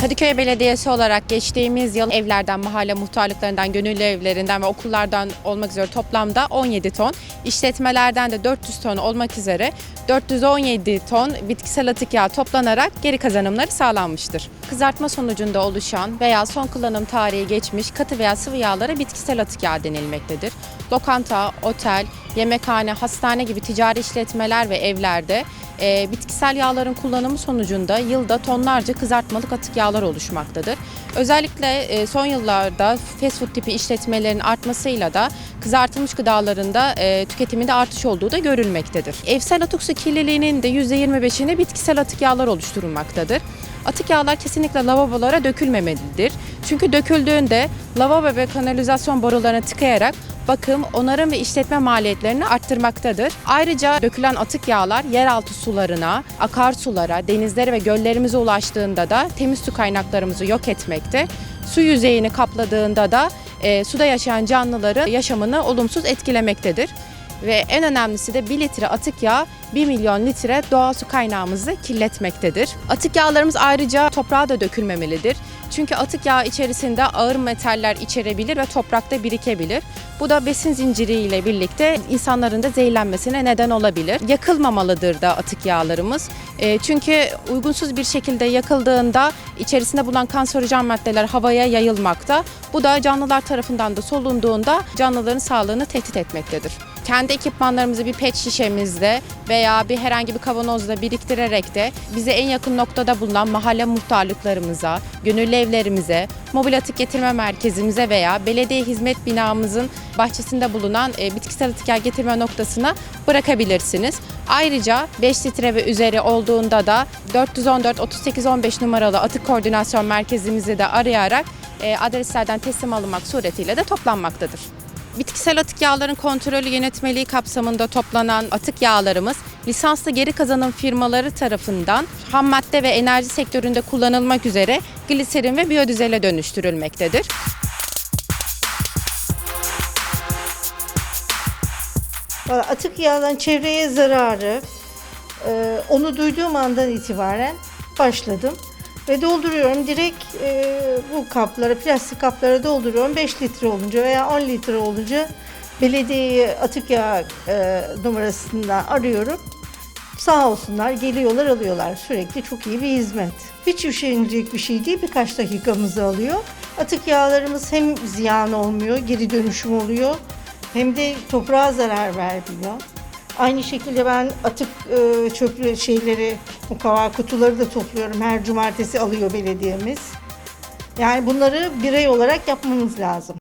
Kadıköy Belediyesi olarak geçtiğimiz yıl evlerden, mahalle muhtarlıklarından, gönüllü evlerinden ve okullardan olmak üzere toplamda 17 ton, işletmelerden de 400 ton olmak üzere 417 ton bitkisel atık yağı toplanarak geri kazanımları sağlanmıştır. Kızartma sonucunda oluşan veya son kullanım tarihi geçmiş katı veya sıvı yağlara bitkisel atık yağı denilmektedir. Lokanta, otel, yemekhane, hastane gibi ticari işletmeler ve evlerde e, bitkisel yağların kullanımı sonucunda yılda tonlarca kızartmalık atık yağlar oluşmaktadır. Özellikle e, son yıllarda fast food tipi işletmelerin artmasıyla da kızartılmış gıdalarında e, tüketiminde artış olduğu da görülmektedir. Evsel atık su kirliliğinin de %25'inde bitkisel atık yağlar oluşturulmaktadır. Atık yağlar kesinlikle lavabolara dökülmemelidir. Çünkü döküldüğünde lavabo ve kanalizasyon borularına tıkayarak bakım, onarım ve işletme maliyetlerini arttırmaktadır. Ayrıca dökülen atık yağlar yeraltı sularına, akarsulara, denizlere ve göllerimize ulaştığında da temiz su kaynaklarımızı yok etmekte. Su yüzeyini kapladığında da e, suda yaşayan canlıları yaşamını olumsuz etkilemektedir. Ve en önemlisi de 1 litre atık yağ 1 milyon litre doğal su kaynağımızı kirletmektedir. Atık yağlarımız ayrıca toprağa da dökülmemelidir. Çünkü atık yağ içerisinde ağır metaller içerebilir ve toprakta birikebilir. Bu da besin zinciriyle birlikte insanların da zehirlenmesine neden olabilir. Yakılmamalıdır da atık yağlarımız. E, çünkü uygunsuz bir şekilde yakıldığında içerisinde bulunan kanserojen maddeler havaya yayılmakta. Bu da canlılar tarafından da solunduğunda canlıların sağlığını tehdit etmektedir. Kendi ekipmanlarımızı bir pet şişemizde veya bir herhangi bir kavanozda biriktirerek de bize en yakın noktada bulunan mahalle muhtarlıklarımıza, gönüllü evlerimize, mobil atık getirme merkezimize veya belediye hizmet binamızın bahçesinde bulunan e, bitkisel atık getirme noktasına bırakabilirsiniz. Ayrıca 5 litre ve üzeri olduğunda da 414 38 15 numaralı atık koordinasyon merkezimizi de arayarak e, adreslerden teslim alınmak suretiyle de toplanmaktadır. Bitkisel atık yağların kontrolü yönetmeliği kapsamında toplanan atık yağlarımız lisanslı geri kazanım firmaları tarafından ham madde ve enerji sektöründe kullanılmak üzere gliserin ve biyodizele dönüştürülmektedir. Atık yağdan çevreye zararı e, onu duyduğum andan itibaren başladım. Ve dolduruyorum direkt e, bu kaplara, plastik kaplara dolduruyorum. 5 litre olunca veya 10 litre olunca belediyeyi atık yağ e, numarasından arıyorum. Sağ olsunlar geliyorlar alıyorlar. Sürekli çok iyi bir hizmet. Hiç üşenilecek bir şey değil. Birkaç dakikamızı alıyor. Atık yağlarımız hem ziyan olmuyor, geri dönüşüm oluyor. Hem de toprağa zarar vermiyor. Aynı şekilde ben atık e, çöplü şeyleri, mukavva kutuları da topluyorum. Her cumartesi alıyor belediyemiz. Yani bunları birey olarak yapmamız lazım.